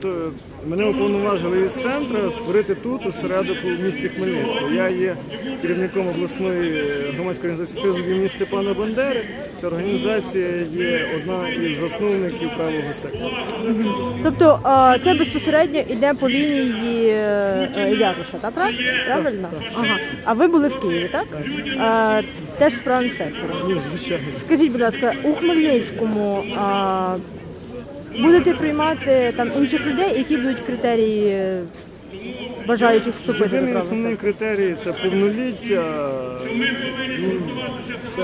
То Мене уповноважили із центру створити тут осередок у місті Хмельницькому. Я є керівником обласної громадської організації «Тизові імені Степана Бандери. Ця організація є одна із засновників правого сектора. Тобто а, це безпосередньо йде по лінії е, е, Яруша, так? прав- Правильно? Ага. А ви були в Києві, так? А, теж з правим сектором. Ну, звичайно. Скажіть, будь ласка, у Хмельницькому а, будете приймати там інших людей, які будуть критерії е, бажаючих вступити до Єдиний правого основний сектору? критерій це повноліття. Ну, все.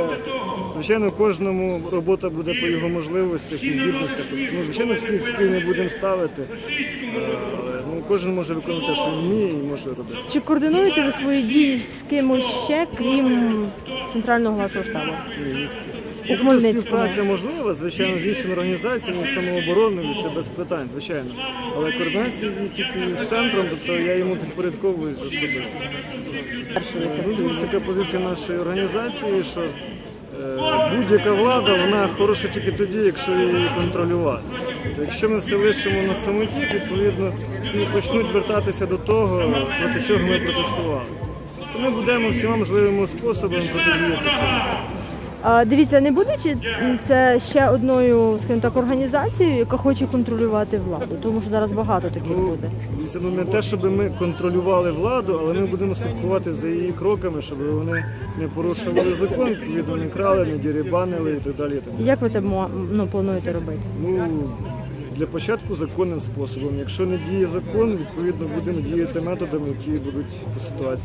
Звичайно, кожному робота буде по його можливостях і здібностях. Ну, звичайно, всіх стіль не будемо ставити. Е, ну, кожен може виконувати те, що він вміє і може робити. Чи координуєте ви свої дії з кимось ще, крім центрального вашого штабу? У Тобто Хмельницькому. співпраця можлива, звичайно, з іншими організаціями, з самообороною, це без питань, звичайно. Але координація є тільки з центром, тобто я йому підпорядковуюсь особисто. Ну, Така позиція нашої організації, що е, будь-яка влада вона хороша тільки тоді, якщо її контролювати. Тобто, якщо ми все лишимо на самоті, відповідно всі почнуть вертатися до того, проти чого ми протестували. То ми будемо всіма можливими способами протидіяти цьому. А, дивіться, не буде чи це ще одною, скажімо так, організацією, яка хоче контролювати владу, тому що зараз багато таких Ну, буде. ну не те, щоб ми контролювали владу, але ми будемо слідкувати за її кроками, щоб вони не порушували закон, відповідно, не крали, не дірібанили і так далі. і так далі. Як ви це ну, плануєте робити? Ну для початку законним способом. Якщо не діє закон, відповідно будемо діяти методами, які будуть по ситуації.